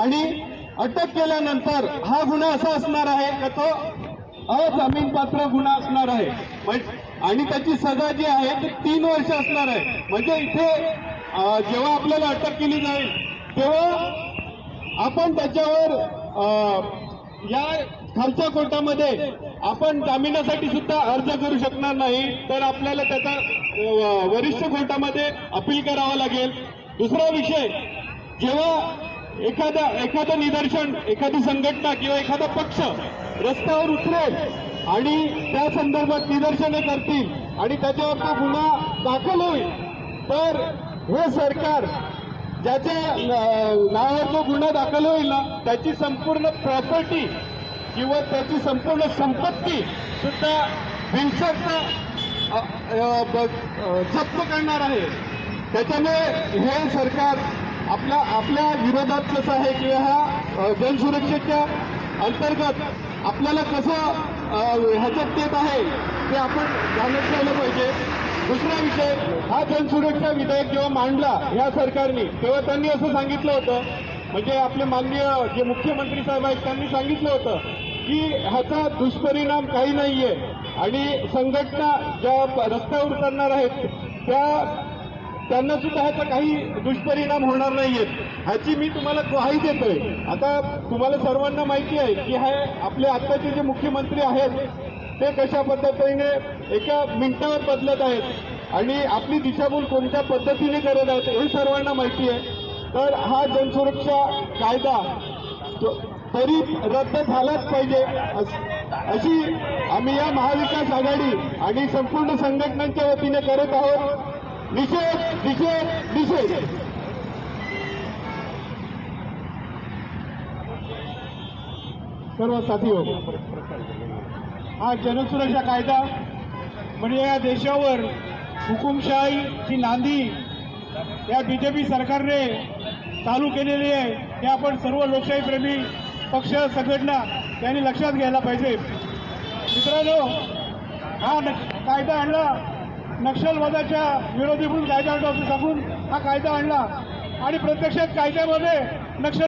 आणि अटक केल्यानंतर हा गुन्हा असा असणार आहे का तो अजामीनपात्र गुन्हा असणार आहे. आणि त्याची सजा जी आहे ती तीन वर्ष असणार आहे. म्हणजे इथे जेव्हा आपल्याला अटक केली जाईल तेव्हा आपण त्याच्यावर या खालच्या कोर्टामध्ये आपण जामिनासाठी सुद्धा अर्ज करू शकणार नाही. तर आपल्याला त्याचा वरिष्ठ कोर्टामध्ये अपील करावा लागेल. दुसरा विषय जेव्हा एखादा एखादं निदर्शन एखादी संघटना किंवा एखादा पक्ष रस्त्यावर उतरेल आणि त्या संदर्भात निदर्शने करतील आणि त्याच्यावर तो गुन्हा दाखल होईल. तर हे सरकार ज्याच्या नावावर तो गुन्हा दाखल होईल ना त्याची संपूर्ण प्रॉपर्टी किंवा त्याची संपूर्ण संपत्ती सुद्धा बिनशर्त जप्त करणार आहे. त्याच्यामुळे हे सरकार आपल्या आपल्या विरोधात कसं आहे किंवा ह्या जनसुरक्षेच्या अंतर्गत आपल्याला कसं ह्याच्यात येत आहे ते आपण जाणत ठेवलं पाहिजे. दुसरा विषय हा जनसुरक्षा विधेयक जेव्हा मांडला ह्या सरकारने तेव्हा त्यांनी असं सांगितलं होतं म्हणजे आपले माननीय जे मुख्यमंत्री साहेब आहेत त्यांनी सांगितलं होतं की ह्याचा दुष्परिणाम काही नाहीये. आणि संघटना ज्या रस्त्यावर उतरणार आहेत त्या त्यांना सुद्धा ह्याचा काही दुष्परिणाम होणार नाहीयेत. ह्याची मी तुम्हाला ग्वाही देतोय. आता तुम्हाला सर्वांना माहिती आहे की हे आपले आत्ताचे जे मुख्यमंत्री आहेत ते कशा पद्धतीने एका मिनिटावर बदलत आहेत आणि आपली दिशाभूल कोणत्या पद्धतीने करत आहेत हे सर्वांना माहिती आहे. तर हा जनसुरक्षा कायदा तो- तरी रद्द झालाच पाहिजे. अस- अशी आम्ही या महाविकास आघाडी आणि संपूर्ण संघटनांच्या वतीने करत आहोत. निषेध निषेध निषेध सर्व साथी हो. हा जनसुरक्षा कायदा म्हणजे या देशावर हुकुमशाहीची नांदी या बीजेपी सरकारने चालू केलेली आहे. हे आपण सर्व लोकशाहीप्रेमी पक्ष संघटना यांनी लक्षात घ्यायला पाहिजे. मित्रांनो हा कायदा आणला नक्षलवादाच्या विरोधी म्हणून कायदा आणला असं सांगून हा कायदा आणला. आणि प्रत्यक्षात कायद्यामध्ये नक्षल